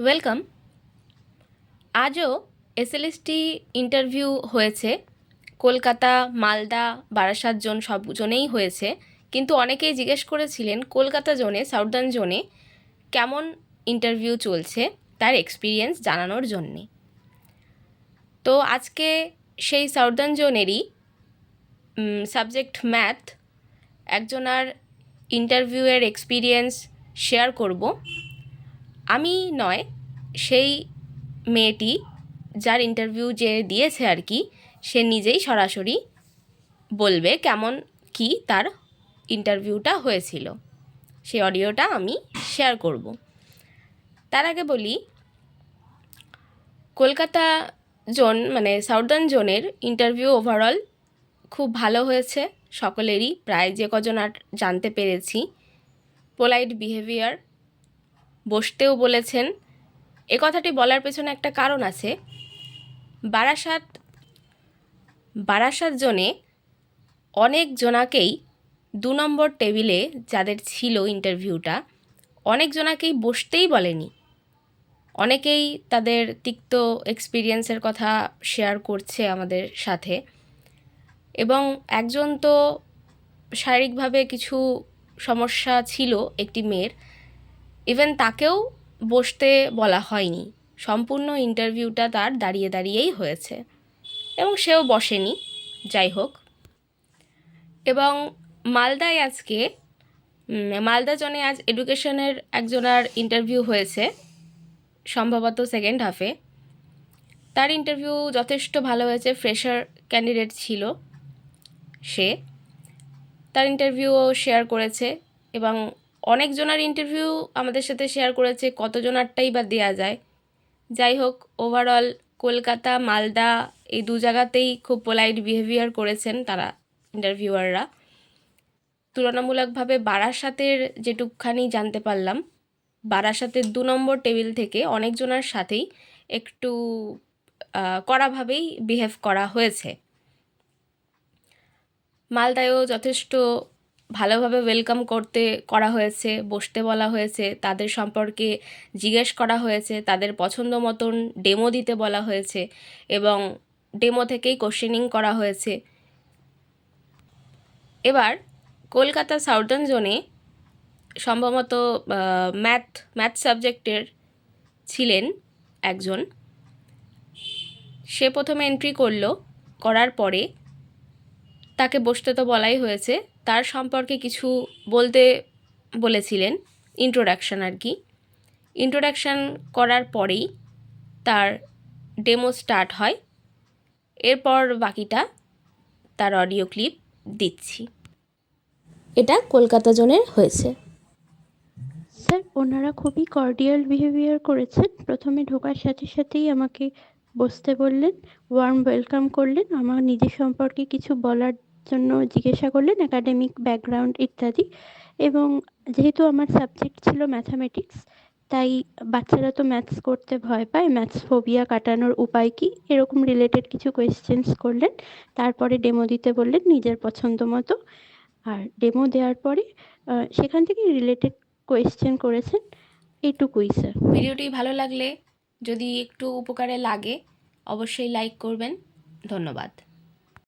Welcome. আজও SLST interview হয়েছে। Kolkata, Malda, Barasat zone সব জোনেই হয়েছে। কিন্তু অনেকেই জিজ্ঞেস করেছিলেন, কলকাতা জোনে, সাউদার্ন জোনে কেমন ইন্টারভিউ চলছে তার এক্সপিরিয়েন্স জানানোর জন্যে। তো আজকে সেই সাউদার্ন জোনেরই সাবজেক্ট ম্যাথ একজনার ইন্টারভিউয়ের এক্সপিরিয়েন্স শেয়ার করব। আমি নয়, সেই মেয়েটি যার ইন্টারভিউ যে দিয়েছে আর কি, সে নিজেই সরাসরি বলবে কেমন কি তার ইন্টারভিউটা হয়েছিল। সেই অডিওটা আমি শেয়ার করব। তার আগে বলি, কলকাতা জোন মানে সাউদার্ন জোনের ইন্টারভিউ ওভারঅল খুব ভালো হয়েছে, সকলেরই, প্রায় যে কজন আর জানতে পেরেছি পোলাইট বিহেভিয়ার বসতেও বলেছেন, এ কথাটি বলার পেছনে একটা কারণ আছে। বারাসাত বারাসাত জনে অনেক জনাকেই দু নম্বর টেবিলে যাদের ছিল ইন্টারভিউটা, অনেক জনাকেই বসতেই বলেনি। অনেকেই তাদের তিক্ত এক্সপিরিয়েন্সের কথা শেয়ার করছে আমাদের সাথে। এবং একজন তো শারীরিকভাবে কিছু সমস্যা ছিল একটি মেয়ের ইভেন তাকেও বসতে বলা হয়নি। সম্পূর্ণ ইন্টারভিউটা তার দাঁড়িয়ে দাঁড়িয়েই হয়েছে। এবং সেও বসেনি। যাই হোক। এবং মালদায় আজকে মালদা জনে আজ এডুকেশনের একজনার ইন্টারভিউ হয়েছে। সম্ভবত সেকেন্ড হাফে তার ইন্টারভিউ যথেষ্ট ভালো হয়েছে। ফ্রেশার ক্যান্ডিডেট ছিল সে। তার ইন্টারভিউও শেয়ার করেছে। এবং অনেকজনার ইন্টারভিউ আমাদের সাথে শেয়ার করেছে, কতজনারটাই বা দেওয়া যায়। যাই হোক ওভারঅল কলকাতা, মালদা এই দু জায়গাতেই খুব পোলাইট বিহেভিয়ার করেছেন তারা ইন্টারভিউয়াররা তুলনামূলকভাবে বারাসাতের যেটুকখানি জানতে পারলাম, বারাসাতের দু নম্বর টেবিল থেকে অনেকজনের সাথেই একটু কড়াভাবেই বিহেভ করা হয়েছে। মালদায়ও যথেষ্ট ভালোভাবে ওয়েলকাম করতে করা হয়েছে, বসতে বলা হয়েছে, তাদের সম্পর্কে জিজ্ঞেস করা হয়েছে, তাদের পছন্দ মতন ডেমো দিতে বলা হয়েছে এবং ডেমো থেকেই কোশ্চেনিং করা হয়েছে। এবার কলকাতা সাউদার্ন জোনে সম্ভবত ম্যাথ ম্যাথ সাবজেক্টের ছিলেন একজন। সে প্রথমে এন্ট্রি করল, করার পরে তাকে বসতে তো বলাই হয়েছে। তার সম্পর্কে কিছু বলতে বলেছিলেন ইন্ট্রোডাকশান আর কি। ইন্ট্রোডাকশান করার পরেই তার ডেমো স্টার্ট হয়। এরপর বাকিটা তার অডিও ক্লিপ দিচ্ছি। এটা কলকাতা জোনের হয়েছে। স্যার, ওনারা খুবই কর্ডিয়াল বিহেভিয়ার করেছেন। প্রথমে ঢোকার সাথে সাথেই আমাকে বসতে বললেন ওয়ার্ম ওয়েলকাম করলেন। আমার নিজের সম্পর্কে কিছু বলার জন্য জিজ্ঞাসা করলেন একাডেমিক ব্যাকগ্রাউন্ড ইত্যাদি। এবং যেহেতু আমার সাবজেক্ট ছিল ম্যাথামেটিক্স তাই বাচ্চারা তো ম্যাথস করতে ভয় পায়। ম্যাথস ফোবিয়া কাটানোর উপায় কী? এরকম রিলেটেড কিছু কোয়েশ্চেন্স করলেন। তারপরে ডেমো দিতে বললেন নিজের পছন্দ মতো। আর ডেমো দেওয়ার পরে সেখান থেকে রিলেটেড কোয়েশ্চেন করেছেন। এইটুকুই স্যার ভিডিওটি ভালো লাগলে যদি একটু উপকারে লাগে, অবশ্যই লাইক করবেন। ধন্যবাদ।